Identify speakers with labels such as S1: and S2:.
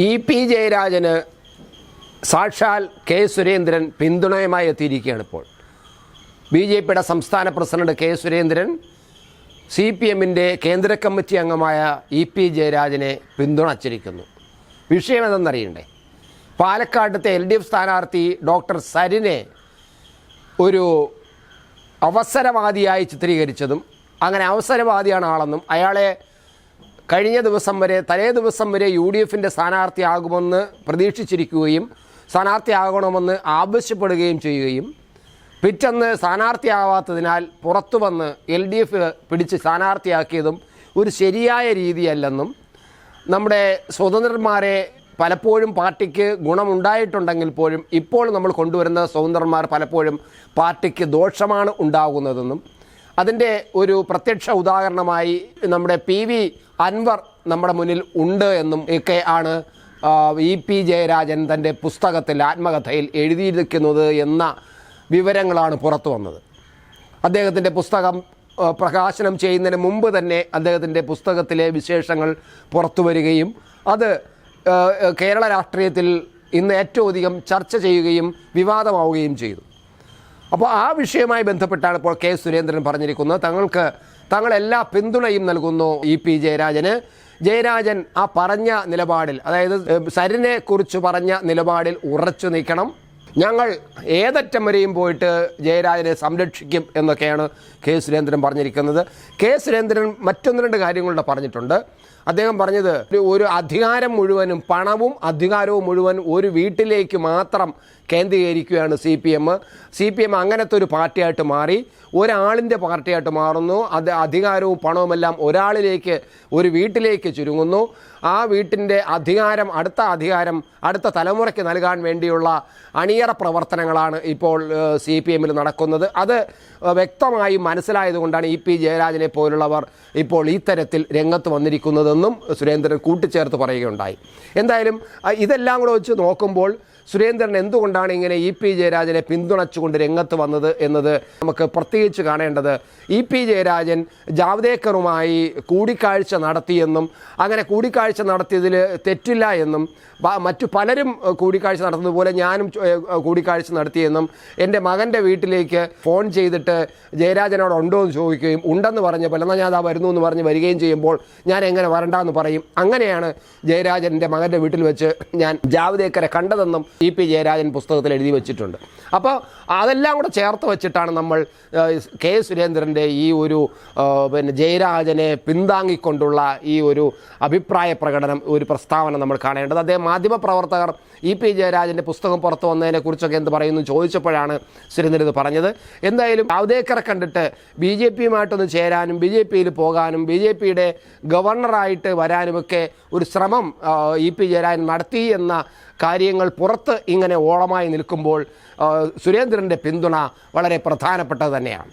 S1: E P ജയരാജന് സാക്ഷാൽ K Surendran പിന്തുണയുമായി എത്തിയിരിക്കുകയാണ് ഇപ്പോൾ. ബി ജെ പിയുടെ സംസ്ഥാന president K Surendran C P എമ്മിന്റെ കേന്ദ്ര കമ്മിറ്റി അംഗമായ ഇ പി ജയരാജനെ പിന്തുണച്ചിരിക്കുന്നു. വിഷയം എന്തെന്നറിയണ്ടേ പാലക്കാട്ടത്തെ എൽ ഡി എഫ് സ്ഥാനാർത്ഥി ഡോക്ടർ സരിനെ ഒരു അവസരവാദിയായി ചിത്രീകരിച്ചതും അങ്ങനെ അവസരവാദിയാണ് ആളെന്നും അയാളെ കഴിഞ്ഞ ദിവസം വരെ തലേ ദിവസം വരെ യു ഡി എഫിന്റെ സ്ഥാനാർത്ഥിയാകുമെന്ന് പ്രതീക്ഷിച്ചിരിക്കുകയും സ്ഥാനാർത്ഥിയാകണമെന്ന് ആവശ്യപ്പെടുകയും ചെയ്യുകയും പിറ്റന്ന് സ്ഥാനാർത്ഥിയാവാത്തതിനാൽ പുറത്തു വന്ന് എൽ ഡി എഫ് പിടിച്ച് സ്ഥാനാർത്ഥിയാക്കിയതും ഒരു ശരിയായ രീതിയല്ലെന്നും നമ്മുടെ സ്വതന്ത്രന്മാരെ പലപ്പോഴും പാർട്ടിക്ക് ഗുണമുണ്ടായിട്ടുണ്ടെങ്കിൽ പോലും ഇപ്പോൾ നമ്മൾ കൊണ്ടുവരുന്ന സ്വതന്ത്രന്മാർ പലപ്പോഴും പാർട്ടിക്ക് ദോഷമാണ് ഉണ്ടാകുന്നതെന്നും അതിന്റെ ഒരു പ്രത്യക്ഷ ഉദാഹരണമായി നമ്മുടെ പി വി അൻവർ നമ്മുടെ മുന്നിൽ ഉണ്ട് എന്നും ഒക്കെ ആണ് ഇ പി ജയരാജൻ തന്റെ പുസ്തകത്തിൽ ആത്മകഥയിൽ എഴുതിയിരിക്കുന്നത് എന്ന വിവരങ്ങളാണ് പുറത്തു വന്നത്. അദ്ദേഹത്തിന്റെ പുസ്തകം പ്രകാശനം ചെയ്യുന്നതിന് മുമ്പ് തന്നെ അദ്ദേഹത്തിന്റെ പുസ്തകത്തിലെ വിശേഷങ്ങൾ പുറത്തു വരികയും അത് കേരള രാഷ്ട്രീയത്തിൽ ഇന്ന് ഏറ്റവും അധികം ചർച്ച ചെയ്യുകയും വിവാദമാവുകയും ചെയ്തു. അപ്പോൾ ആ വിഷയവുമായി ബന്ധപ്പെട്ടാണ് ഇപ്പോൾ കെ സുരേന്ദ്രൻ പറഞ്ഞിരിക്കുന്നത്. തങ്ങൾക്ക് തങ്ങൾ എല്ലാ പിന്തുണയും നൽകുന്നു ഇ പി ജയരാജന്. ജയരാജൻ ആ പറഞ്ഞ നിലപാടിൽ അതായത് സരിനെ കുറിച്ച് പറഞ്ഞ നിലപാടിൽ ഉറച്ചു നിൽക്കണം. ഞങ്ങൾ ഏതറ്റം വരെയും പോയിട്ട് ജയരാജനെ സംരക്ഷിക്കും എന്നൊക്കെയാണ് കെ സുരേന്ദ്രൻ പറഞ്ഞിരിക്കുന്നത്. കെ സുരേന്ദ്രൻ മറ്റൊന്ന് രണ്ട് കാര്യങ്ങളുടെ പറഞ്ഞിട്ടുണ്ട്. അദ്ദേഹം പറഞ്ഞത് ഒരു- അധികാരം മുഴുവനും പണവും അധികാരവും മുഴുവൻ ഒരു വീട്ടിലേക്ക് മാത്രം കേന്ദ്രീകരിക്കുകയാണ് C P M. C P M അങ്ങനത്തെ ഒരു പാർട്ടിയായിട്ട് മാറി ഒരാളിന്റെ പാർട്ടിയായിട്ട് മാറുന്നു അത് അധികാരവും പണവുമെല്ലാം ഒരാളിലേക്ക് ഒരു വീട്ടിലേക്ക് ചുരുങ്ങുന്നു. ആ വീട്ടിന്റെ അധികാരം അടുത്ത അധികാരം അടുത്ത തലമുറയ്ക്ക് നൽകാൻ വേണ്ടിയുള്ള അണിയറ പ്രവർത്തനങ്ങളാണ് ഇപ്പോൾ സി പി എമ്മിൽ നടക്കുന്നത്. അത് വ്യക്തമായി മനസ്സിലായതുകൊണ്ടാണ് ഇ പി ജയരാജനെ പോലുള്ളവർ ഇപ്പോൾ ഈ തരത്തിൽ രംഗത്ത് വന്നിരിക്കുന്നതെന്നും സുരേന്ദ്രൻ കൂട്ടിച്ചേർത്ത് പറയുകയുണ്ടായി. എന്തായാലും ഇതെല്ലാം കൂടെ വെച്ച് നോക്കുമ്പോൾ സുരേന്ദ്രൻ എന്തുകൊണ്ടാണ് ഇങ്ങനെ ഇ പി ജയരാജനെ പിന്തുണച്ചുകൊണ്ട് രംഗത്ത് വന്നത് എന്നത് നമുക്ക് പ്രത്യേകിച്ച് കാണേണ്ടത് ഇ പി ജയരാജൻ ജാവ്ദേക്കറുമായി കൂടിക്കാഴ്ച നടത്തിയെന്നും അങ്ങനെ കൂടിക്കാഴ്ച നടത്തിയതിൽ തെറ്റില്ല എന്നും മറ്റു പലരും കൂടിക്കാഴ്ച നടത്തുന്നത് പോലെ ഞാനും കൂടിക്കാഴ്ച നടത്തിയെന്നും എന്റെ മകന്റെ വീട്ടിലേക്ക് ഫോൺ ചെയ്തിട്ട് ജയരാജനോട് ഉണ്ടോ എന്ന് ചോദിക്കുകയും ഉണ്ടെന്ന് പറഞ്ഞപ്പോൾ എന്നാൽ ഞാൻ അതാ വരുന്നു എന്ന് പറഞ്ഞ് വരികയും ചെയ്യുമ്പോൾ ഞാൻ എങ്ങനെ വരണ്ടെന്ന് പറയും. അങ്ങനെയാണ് ജയരാജന്റെ മകന്റെ വീട്ടിൽ വെച്ച് ഞാൻ ജാവദേക്കരെ കണ്ടതെന്നും ഇ പി ജയരാജൻ പുസ്തകത്തിൽ എഴുതി വെച്ചിട്ടുണ്ട്. അപ്പോൾ അതെല്ലാം കൂടെ ചേർത്ത് വെച്ചിട്ടാണ് നമ്മൾ കെ സുരേന്ദ്രന്റെ ഈ ഒരു പിന്നെ ജയരാജനെ പിന്താങ്ങിക്കൊണ്ടുള്ള ഈ ഒരു അഭിപ്രായ പ്രകടനം ഒരു പ്രസ്താവന നമ്മൾ കാണേണ്ടത്. അദ്ദേഹം മാധ്യമപ്രവർത്തകർ ഇ പി ജയരാജന്റെ പുസ്തകം പുറത്തു വന്നതിനെ കുറിച്ചൊക്കെ എന്ത് പറയുന്നു ചോദിച്ചപ്പോഴാണ് സുരേന്ദ്രൻ ഇത് പറഞ്ഞത്. എന്തായാലും ജാവ്ദേക്കറെ കണ്ടിട്ട് ബി ജെ പിയുമായിട്ടൊന്ന് ചേരാനും ബി ജെ പിയിൽ പോകാനും ബി ജെ പിയുടെ ഗവർണറായിട്ട് വരാനുമൊക്കെ ഒരു ശ്രമം ഇ പി ജയരാജൻ നടത്തി എന്ന കാര്യങ്ങൾ പുറത്ത് ഇങ്ങനെ ഓളമായി നിൽക്കുമ്പോൾ സുരേന്ദ്രന്റെ പിന്തുണ വളരെ പ്രധാനപ്പെട്ടത് തന്നെയാണ്.